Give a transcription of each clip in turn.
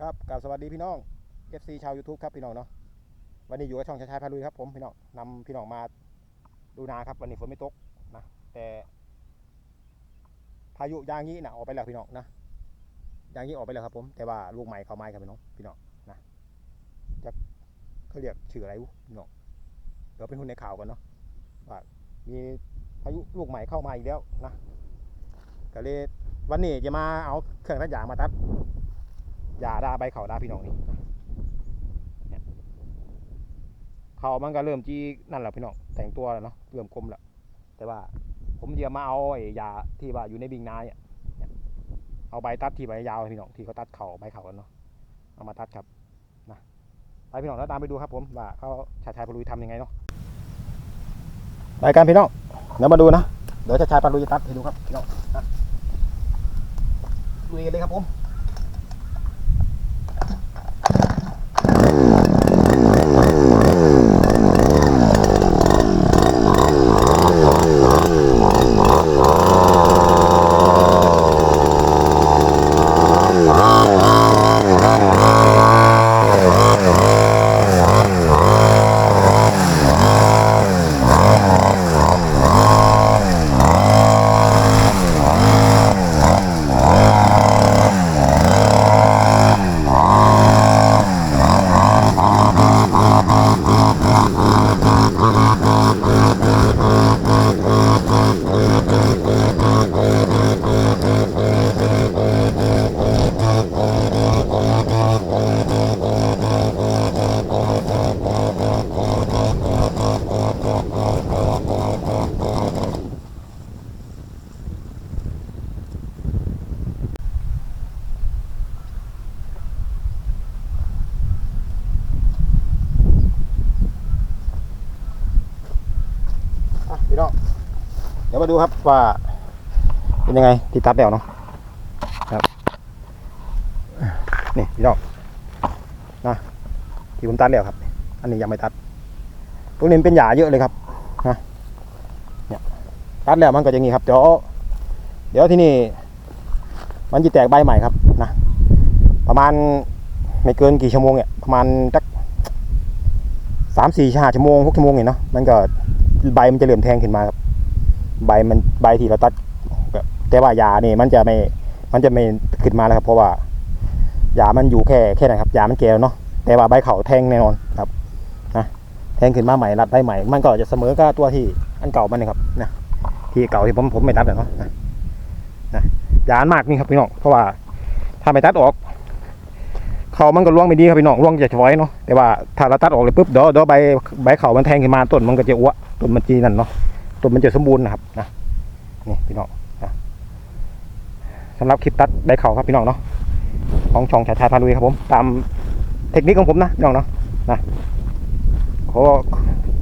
ครับกราบสวัสดีพี่น้อง FC ชาว YouTube ครับพี่น้องเนาะวันนี้อยู่กับช่องชายชายพาลุยครับผมพี่น้องนำพี่น้องมาดูนาครับ วันนี้ฝนไม่ตกนะแต่พายุยางนี้นะออกไปแล้วพี่น้องนะยางนี้ออกไปแล้วครับ ผม แต่ว่าลูกใหม่เข้าไม้ครับพี่น้องพี่น้องนะจะเขาเรียกชื่ออะไรพี่น้องเดี๋ยวเป็นหุ้นในข่าวกันเนาะว่ามีพายุลูกใหม่เข้ามาอีกแล้วนะก็เลยวันนี้จะมาเอาเครื่องตัดยางมาตัด ยาดาใบเขาดาพี่น้องนี่เนี่ยเขามันก็เริ่มจีนั่นแหละพี่น้องแต่งตัวแล้วเนาะเริ่มคมแล้วแต่ว่าผมจะมาเอาไอ้ยาที่ว่าอยู่ในบิงนาเนี่ยเอาใบตัดที่ใบยาวพี่น้องที่เขาตัดเขาใบเขากันเนาะเอามาตัดครับนะไปพี่น้องแล้วตามไปดูครับผมว่าเขาชายชายปลุยทำยังไงเนาะไปกันพี่น้องเดี๋ยวมาดูนะเดี๋ยวชายชายปลุยจะตัดให้ดูครับพี่น้องนะลุยกันเลยครับผม มาดูครับว่า เป็นยังไงที่ตัดแล้วเนาะครับนี่พี่น้องนะที่ผมตัดแล้วครับ อันนี้ยังไม่ตัดตรงนี้เป็นหยาเยอะเลยครับนะเนี่ยตัดแล้วมันก็จะงี้ครับเดี๋ยวเดี๋ยวที่นี่ มันจะแตกใบใหม่ครับนะประมาณไม่เกินกี่ชั่วโมงเนี่ยประมาณสักสามสี่ห้าชั่วโมงหกชั่วโมงเนี่ยเนาะมันก็ใบมันจะเหลื่อมแทงขึ้นมาครับ ใบมันใบที่เราตัดแบบแต่ว่ายานี่มันจะไม่มันจะไม่ขึ้นมาแล้วครับ เพราะว่ายามันอยู่แค่แค่ไหนครับยามันแก่แล้วเนาะแต่ว่าใบเขาแทงแน่นอนครับนะแทงขึ้นมาใหม่รัดใบใหม่ มันก็จะเสมอกับตัวที่อันเก่ามันนะครับนะที่เก่าที่ผมผมไม่ตัดเนาะนะนะยานมากนี่ครับพี่น้องเพราะว่าถ้าไม่ตัดออกเขามันก็ร่วงไม่ดีครับพี่น้องร่วงจะถอยเนาะแต่ว่าถ้าเราตัดออกเลยปุ๊บเดี๋ยวเดี๋ยวใบใบเขามันแทงขึ้นมาต้นมันก็จะอ้วต้นมันจีนั่นเนาะ ต้นมันจะสมบูรณ์นะครับนะนี่พี่น้องนะสำหรับคลิปตัดใบเข่าครับพี่น้องเนาะของช่องชายชายพาลุยครับผมตามเทคนิคของผมนะพี่น้องเนาะนะเพรา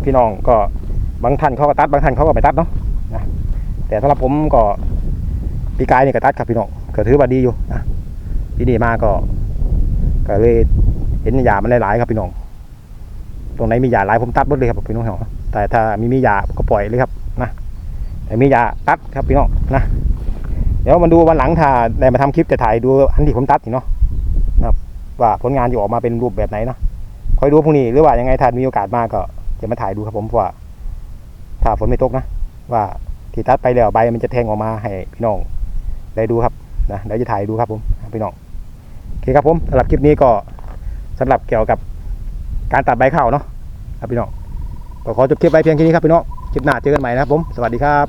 พี่น้องก็บางท่านเขาก็ตัดบางท่านเขาก็ไม่ตัดเนาะนะแต่สำหรับผมก็ปีกายนี่ก็ตัดครับพี่น้องก็ถือว่าดีอยู่นะปีนี้มาก็ก็เลยเห็นหญ้ามันหลายๆครับพี่น้อง ตรงไหนมีหญ้าหลายผมตัดหมดเลยครับพี่น้องเหรอ แต่ถ้ามีมีหญ้าก็ปล่อยเลยครับนะแต่มีหญ้าตัดครับพี่น้องนะเดี๋ยวมาดูวันหลังถ้าได้มาทำคลิปจะถ่ายดูอันที่ผมตัดนี่เนาะนะครับว่าผลงานจะออกมาเป็นรูปแบบไหนนะคอยดูพรุ่งนี้หรือว่ายังไงถ้ามีโอกาสมาก็จะมาถ่ายดูครับผมว่าถ้าฝนไม่ตกนะ ว่าที่ตัดไปแล้วใบมันจะแทงออกมาให้พี่น้องได้ดูครับนะเดี๋ยวจะถ่ายดูครับผมพี่น้องโอเคครับผมสำหรับคลิปนี้ก็สำหรับเกี่ยวกับการตัดใบข้าวเนาะครับพี่น้อง ก็ขอจบคลิปไว้เพียงแค่นี้ครับพี่น้องคลิปหน้าเจอกันใหม่นะครับผม สวัสดีครับ